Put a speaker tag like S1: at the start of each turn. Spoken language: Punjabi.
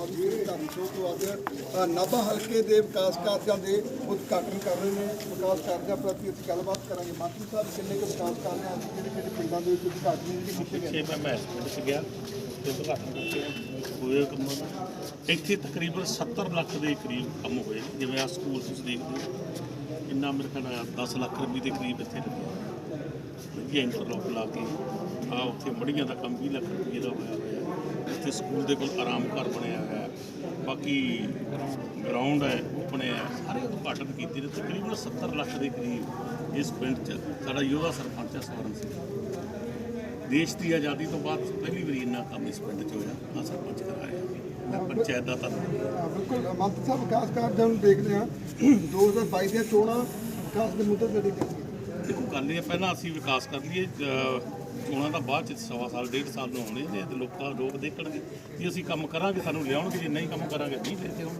S1: ਧਰਮ ਤੋਂ ਅੱਜ ਨਾਭਾ ਹਲਕੇ ਦੇ ਵਿਕਾਸ ਕਾਰਜਾਂ ਦੇ ਉਦਘਾਟਨ ਕਰ ਰਹੇ ਨੇ। ਵਿਕਾਸ ਕਾਰਜਾਂ ਪ੍ਰਤੀ ਅਸੀਂ ਗੱਲਬਾਤ ਕਰਾਂਗੇ। ਮੰਤਰੀ ਸਾਹਿਬ, ਕਿੰਨੇ ਕੁ ਵਿਕਾਸ ਕਾਰਜਾਂ ਅਸੀਂ ਕਿਹੜੇ ਕਿਹੜੇ ਪਿੰਡਾਂ ਦੇ ਵਿੱਚ ਉਦਘਾਟਨ ਜਿਹੜੇ ਕੀਤੇ ਗਏ
S2: ਪਿੱਛੇ ਮੈਂ ਮੈਸ ਚ ਗਿਆ, ਤੇ ਉਦਘਾਟਨ ਕਰਕੇ ਹੋਏ ਕੰਮ ਇੱਥੇ ਤਕਰੀਬਨ 70 ਲੱਖ ਦੇ ਕਰੀਬ ਕੰਮ ਹੋਏ ਜਿਵੇਂ ਆ ਸਕੂਲ ਤੁਸੀਂ ਦੇਖਦੇ ਹੋ, ਇੰਨਾ ਮੇਰੇ ਖਿਆਲ ਨਾਲ 10 ਲੱਖ ਰੁਪਏ ਦੇ ਕਰੀਬ ਇੱਥੇ ਲੱਗਿਆ ਵਧੀਆ ਇੰਟਰਲੋਕ ਲਾ ਕੇ ਆ ਉੱਥੇ ਮੜੀਆਂ ਦਾ ਕੰਮ 20 ਲੱਖ ਰੁਪਏ ਦਾ ਹੋਇਆ ਹੋਇਆ। ਇੱਥੇ ਸਕੂਲ ਦੇ ਕੋਲ ਆਰਾਮ ਘਰ ਬਣਿਆ ਹੋਇਆ ਹੈ। ਬਾਕੀ ਗਰਾਊਂਡ ਹੈ ਉਹ ਬਣਿਆ ਹੈ। ਸਾਰੇ ਉਦਘਾਟਨ ਕੀਤੇ ਨੇ। ਤਕਰੀਬਨ 70 ਲੱਖ ਦੇ ਕਰੀਬ ਇਸ ਪਿੰਡ 'ਚ ਸਾਡਾ ਯੋਧਾ ਸਰਪੰਚ ਹੈ ਸਵਰਨ ਸਿੰਘ। ਦੇਸ਼ ਦੀ ਆਜ਼ਾਦੀ ਤੋਂ ਬਾਅਦ ਪਹਿਲੀ ਵਾਰੀ ਇੰਨਾ ਕੰਮ ਇਸ ਪਿੰਡ 'ਚ ਹੋਇਆ। ਆ ਸਰਪੰਚ ਕਰਾਇਆ। ਮੈਂ ਪੰਚਾਇਤ ਦਾ ਧੰਨਵਾਦ
S1: ਬਿਲਕੁਲ। ਮੰਤਰੀ ਸਾਹਿਬ ਵਿਕਾਸ ਕਾਰਜਾਂ ਨੂੰ ਦੇਖਦੇ ਹਾਂ। 2022 ਦੀਆਂ ਚੋਣਾਂ ਵਿਕਾਸ ਦੇ ਮੁੱਦੇ ਤੇ ਦੇਖਦੇ
S2: ਦੇਖੋ ਗੱਲ ਇਹ ਪਹਿਲਾਂ ਅਸੀਂ ਵਿਕਾਸ ਕਰ ਲਈਏ। ਚੋਣਾਂ ਦਾ ਬਾਅਦ ਚ ਸਵਾ ਸਾਲ, ਡੇਢ ਸਾਲ ਨੂੰ ਹੋਣੇ ਜੇ ਤੇ ਲੋਕਾਂ ਲੋਕ ਦੇਖਣਗੇ। ਜੇ ਅਸੀਂ ਕੰਮ ਕਰਾਂਗੇ, ਸਾਨੂੰ ਲਿਆਉਣਗੇ, ਜੇ ਨਹੀਂ ਕੰਮ ਕਰਾਂਗੇ, ਨਹੀਂ ਲੈਂਦੇ ਹੁਣ